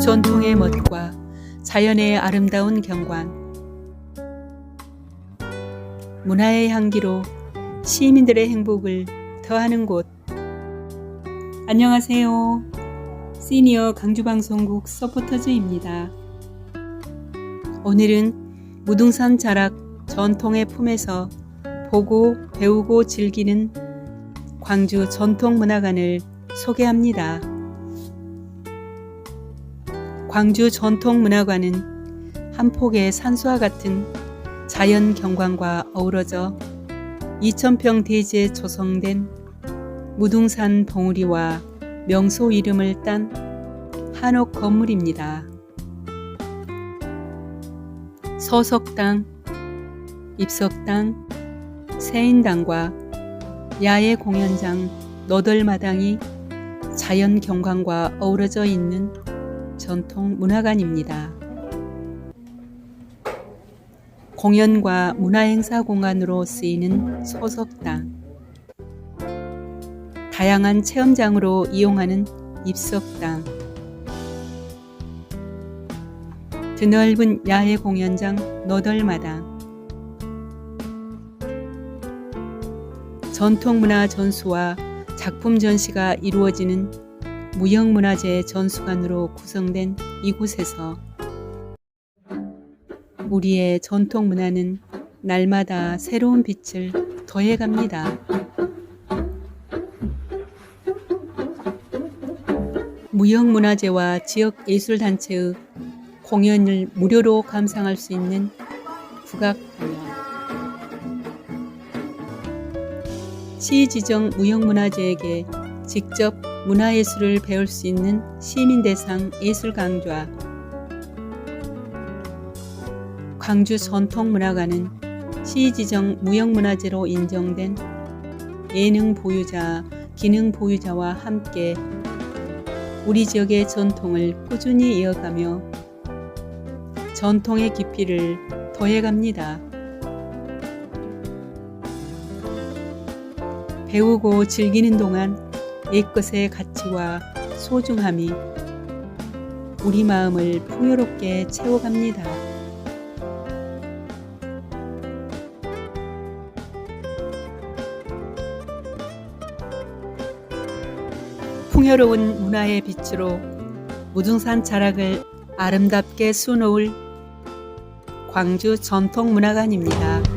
전통의 멋과 자연의 아름다운 경관, 문화의 향기로 시민들의 행복을 더하는 곳. 안녕하세요. 시니어 강주방송국 서포터즈입니다. 오늘은 무등산 자락 전통의 품에서 보고 배우고 즐기는 광주 전통문화관을 소개합니다. 광주 전통문화관은 한 폭의 산수와 같은 자연 경관과 어우러져 2,000평 대지에 조성된 무등산 봉우리와 명소 이름을 딴 한옥 건물입니다. 서석당, 입석당, 세인당과 야외 공연장 너덜마당이 자연 경관과 어우러져 있는 전통 문화관입니다. 공연과 문화행사 공간으로 쓰이는 소석당, 다양한 체험장으로 이용하는 입석당, 드넓은 야외 공연장 너덜마당, 전통문화 전수와 작품 전시가 이루어지는 무형문화재 전수관으로 구성된 이곳에서 우리의 전통 문화는 날마다 새로운 빛을 더해갑니다. 무형문화재와 지역예술단체의 공연을 무료로 감상할 수 있는 국악공연 시지정 무형문화재에게 직접 문화예술을 배울 수 있는 시민대상 예술강좌 광주 전통문화관은 시지정 무형문화재로 인정된 예능 보유자, 기능 보유자와 함께 우리 지역의 전통을 꾸준히 이어가며 전통의 깊이를 더해갑니다. 배우고 즐기는 동안 옛것의 가치와 소중함이 우리 마음을 풍요롭게 채워갑니다. 풍요로운 문화의 빛으로 무등산 자락을 아름답게 수놓을 광주 전통문화관입니다.